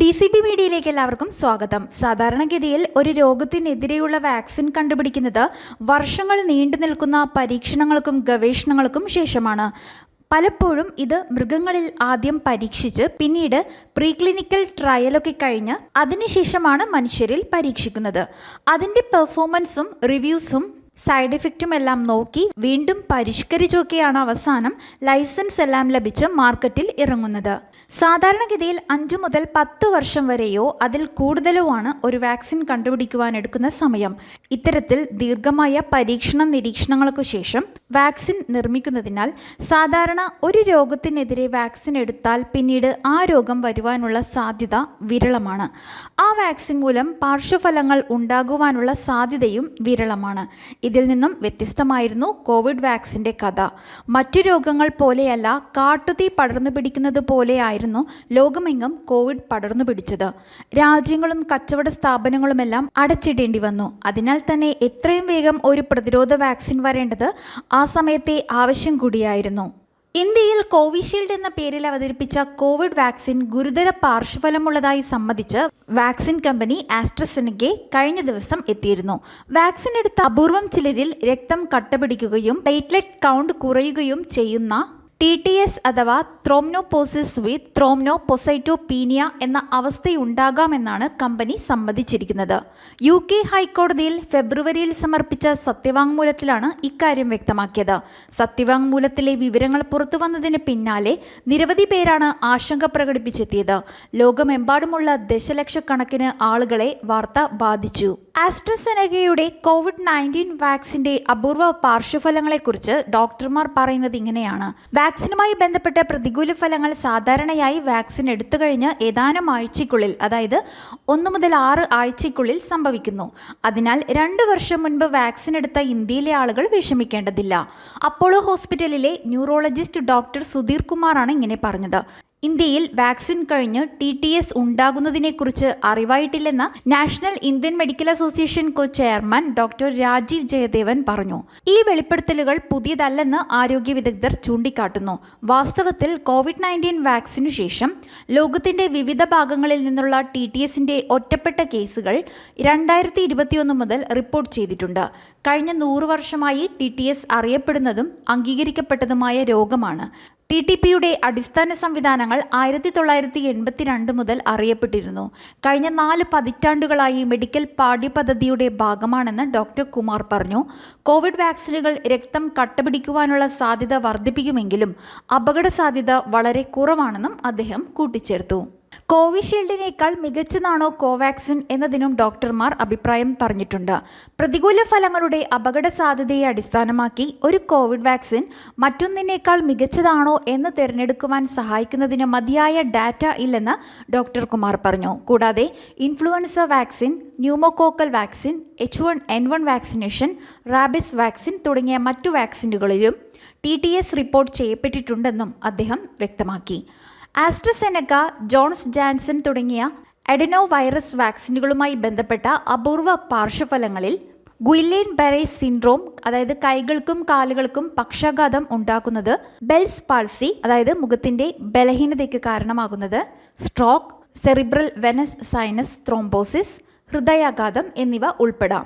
D C B മീഡിയയിലേക്ക് എല്ലാവർക്കും സ്വാഗതം. സാധാരണഗതിയിൽ ഒരു രോഗത്തിനെതിരെയുള്ള വാക്സിൻ കണ്ടുപിടിക്കുന്നത് വർഷങ്ങൾ നീണ്ടു നിൽക്കുന്ന പരീക്ഷണങ്ങൾക്കും ഗവേഷണങ്ങൾക്കും ശേഷമാണ്. പലപ്പോഴും ഇത് മൃഗങ്ങളിൽ ആദ്യം പരീക്ഷിച്ച് പിന്നീട് പ്രീക്ലിനിക്കൽ ട്രയലൊക്കെ കഴിഞ്ഞ് അതിനുശേഷമാണ് മനുഷ്യരിൽ പരീക്ഷിക്കുന്നത്. അതിന്റെ പെർഫോമൻസും റിവ്യൂസും സൈഡ് ഇഫക്റ്റും എല്ലാം നോക്കി വീണ്ടും പരിഷ്കരിച്ചൊക്കെയാണ് അവസാനം ലൈസൻസ് എല്ലാം ലഭിച്ച് മാർക്കറ്റിൽ ഇറങ്ങുന്നത്. സാധാരണഗതിയിൽ അഞ്ച് മുതൽ പത്ത് വർഷം വരെയോ അതിൽ കൂടുതലോ ആണ് ഒരു വാക്സിൻ കണ്ടുപിടിക്കുവാൻ എടുക്കുന്ന സമയം. ഇത്തരത്തിൽ ദീർഘമായ പരീക്ഷണ നിരീക്ഷണങ്ങൾക്ക് ശേഷം വാക്സിൻ നിർമ്മിക്കുന്നതിനാൽ സാധാരണ ഒരു രോഗത്തിനെതിരെ വാക്സിൻ എടുത്താൽ പിന്നീട് ആ രോഗം വരുവാനുള്ള സാധ്യത വിരളമാണ്. ആ വാക്സിൻ മൂലം പാർശ്വഫലങ്ങൾ ഉണ്ടാകുവാനുള്ള സാധ്യതയും വിരളമാണ്. ഇതിൽ നിന്നും വ്യത്യസ്തമായിരുന്നു കോവിഡ് വാക്സിന്റെ കഥ. മറ്റു രോഗങ്ങൾ പോലെയല്ല കാട്ടുതീ പടർന്നു പിടിക്കുന്നത് പോലെയായിരുന്നു ലോകമെങ്ങും കോവിഡ് പടർന്നു പിടിച്ചത്. രാജ്യങ്ങളും കച്ചവട സ്ഥാപനങ്ങളുമെല്ലാം അടച്ചിടേണ്ടി വന്നു. അതിനാൽ തന്നെ എത്രയും വേഗം ഒരു പ്രതിരോധ വാക്സിൻ വരേണ്ടത് ആ സമയത്തെ ആവശ്യം കൂടിയായിരുന്നു. ഇന്ത്യയിൽ കോവിഷീൽഡ് എന്ന പേരിൽ അവതരിപ്പിച്ച കോവിഡ് വാക്സിൻ ഗുരുതര പാർശ്വഫലമുള്ളതായി സമ്മതിച്ച് വാക്സിൻ കമ്പനി ആസ്ട്രസെനക്കെ കഴിഞ്ഞ ദിവസം എത്തിയിരുന്നു. വാക്സിൻ എടുത്ത അപൂർവം ചിലരിൽ രക്തം കട്ടപിടിക്കുകയും പ്ലേറ്റ്ലെറ്റ് കൗണ്ട് കുറയുകയും ചെയ്യുന്ന ടി ടി എസ് അഥവാ ത്രോംനോപോസിസ് വിത്ത് ത്രോംനോപൊസൈറ്റോപീനിയ എന്ന അവസ്ഥയുണ്ടാകാമെന്നാണ് കമ്പനി സമ്മതിച്ചിരിക്കുന്നത്. യു കെ ഹൈക്കോടതിയിൽ ഫെബ്രുവരിയിൽ സമർപ്പിച്ച സത്യവാങ്മൂലത്തിലാണ് ഇക്കാര്യം വ്യക്തമാക്കിയത്. സത്യവാങ്മൂലത്തിലെ വിവരങ്ങൾ പുറത്തുവന്നതിന് പിന്നാലെ നിരവധി പേരാണ് ആശങ്ക പ്രകടിപ്പിച്ചെത്തിയത്. ലോകമെമ്പാടുമുള്ള ദശലക്ഷക്കണക്കിന് ആളുകളെ വാർത്ത ബാധിച്ചു. ആസ്ട്രസെനഗയുടെ കോവിഡ് നയന്റീൻ വാക്സിന്റെ അപൂർവ പാർശ്വഫലങ്ങളെക്കുറിച്ച് ഡോക്ടർമാർ പറയുന്നത് ഇങ്ങനെയാണ്. വാക്സിനുമായി ബന്ധപ്പെട്ട പ്രതികൂല ഫലങ്ങൾ സാധാരണയായി വാക്സിൻ എടുത്തു കഴിഞ്ഞ് ഏതാനും ആഴ്ചയ്ക്കുള്ളിൽ അതായത് ഒന്ന് മുതൽ ആറ് ആഴ്ചയ്ക്കുള്ളിൽ സംഭവിക്കുന്നു. അതിനാൽ രണ്ട് വർഷം മുൻപ് വാക്സിൻ എടുത്ത ഇന്ത്യയിലെ ആളുകൾ വിഷമിക്കേണ്ടതില്ല. അപ്പോളോ ഹോസ്പിറ്റലിലെ ന്യൂറോളജിസ്റ്റ് ഡോക്ടർ സുധീർ കുമാറാണ് ഇങ്ങനെ പറഞ്ഞത്. ഇന്ത്യയിൽ വാക്സിൻ കഴിഞ്ഞ് ടി ടി എസ് ഉണ്ടാകുന്നതിനെക്കുറിച്ച് അറിവായിട്ടില്ലെന്ന് national Indian medical association co chairman doctor Rajeev Jayadevan പറഞ്ഞു. ഈ വെളിപ്പെടുത്തലുകൾ പുതിയതല്ലെന്ന് ആരോഗ്യ വിദഗ്ധർ ചൂണ്ടിക്കാട്ടുന്നു. വാസ്തവത്തിൽ കോവിഡ് നയന്റീൻ വാക്സിനു ശേഷം ലോകത്തിന്റെ വിവിധ ഭാഗങ്ങളിൽ നിന്നുള്ള ടി ടി എസിന്റെ ഒറ്റപ്പെട്ട കേസുകൾ രണ്ടായിരത്തി ഇരുപത്തിയൊന്ന് മുതൽ റിപ്പോർട്ട് ചെയ്തിട്ടുണ്ട്. കഴിഞ്ഞ നൂറ് വർഷമായി ടി ടി എസ് അറിയപ്പെടുന്നതും അംഗീകരിക്കപ്പെട്ടതുമായ രോഗമാണ്. ടി ടി പിയുടെ അടിസ്ഥാന സംവിധാനങ്ങൾ ആയിരത്തി തൊള്ളായിരത്തി എൺപത്തിരണ്ട് മുതൽ അറിയപ്പെട്ടിരുന്നു. കഴിഞ്ഞ നാല് പതിറ്റാണ്ടുകളായി മെഡിക്കൽ പാഠ്യപദ്ധതിയുടെ ഭാഗമാണെന്ന് ഡോക്ടർ കുമാർ പറഞ്ഞു. കോവിഡ് വാക്സിനുകൾ രക്തം കട്ടപിടിക്കുവാനുള്ള സാധ്യത വർദ്ധിപ്പിക്കുമെങ്കിലും അപകട സാധ്യത വളരെ കുറവാണെന്നും അദ്ദേഹം കൂട്ടിച്ചേർത്തു. കോവിഷീൽഡിനേക്കാൾ മികച്ചതാണോ കോവാക്സിൻ എന്നതിനും ഡോക്ടർമാർ അഭിപ്രായം പറഞ്ഞിട്ടുണ്ട്. പ്രതികൂല ഫലങ്ങളുടെ അപകട സാധ്യതയെ അടിസ്ഥാനമാക്കി ഒരു കോവിഡ് വാക്സിൻ മറ്റൊന്നിനേക്കാൾ മികച്ചതാണോ എന്ന് തിരഞ്ഞെടുക്കുവാൻ സഹായിക്കുന്നതിന് മതിയായ ഡാറ്റ ഇല്ലെന്ന് ഡോക്ടർ കുമാർ പറഞ്ഞു. കൂടാതെ influenza vaccine pneumococcal vaccine H one N one vaccination rabies vaccine തുടങ്ങിയ മറ്റു വാക്സിനുകളിലും ടി ടി എസ് റിപ്പോർട്ട് ചെയ്യപ്പെട്ടിട്ടുണ്ടെന്നും അദ്ദേഹം വ്യക്തമാക്കി. ആസ്ട്രസെനക്ക ജോൺസ് ജാൻസൺ തുടങ്ങിയ അഡിനോ വൈറസ് വാക്സിനുകളുമായി ബന്ധപ്പെട്ട അപൂർവ പാർശ്വഫലങ്ങളിൽ ഗുയിലേൻ ബെറേ സിൻഡ്രോം അതായത് കൈകൾക്കും കാലുകൾക്കും പക്ഷാഘാതം ഉണ്ടാക്കുന്നത് ബെൽസ് പാൾസി അതായത് മുഖത്തിന്റെ ബലഹീനതയ്ക്ക് കാരണമാകുന്നത് stroke cerebral venous sinus thrombosis ഹൃദയാഘാതം എന്നിവ ഉൾപ്പെടാം.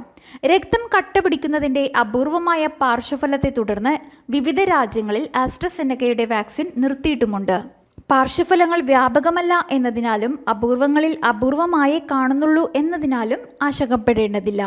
രക്തം കട്ടപിടിക്കുന്നതിന്റെ അപൂർവമായ പാർശ്വഫലത്തെ തുടർന്ന് വിവിധ രാജ്യങ്ങളിൽ ആസ്ട്രസെനക്കയുടെ വാക്സിൻ നിർത്തിയിട്ടുമുണ്ട്. പാർശ്വഫലങ്ങൾ വ്യാപകമല്ല എന്നതിനാലും അപൂർവങ്ങളിൽ അപൂർവമായേ കാണുന്നുള്ളൂ എന്നതിനാലും ആശങ്കപ്പെടേണ്ടതില്ല.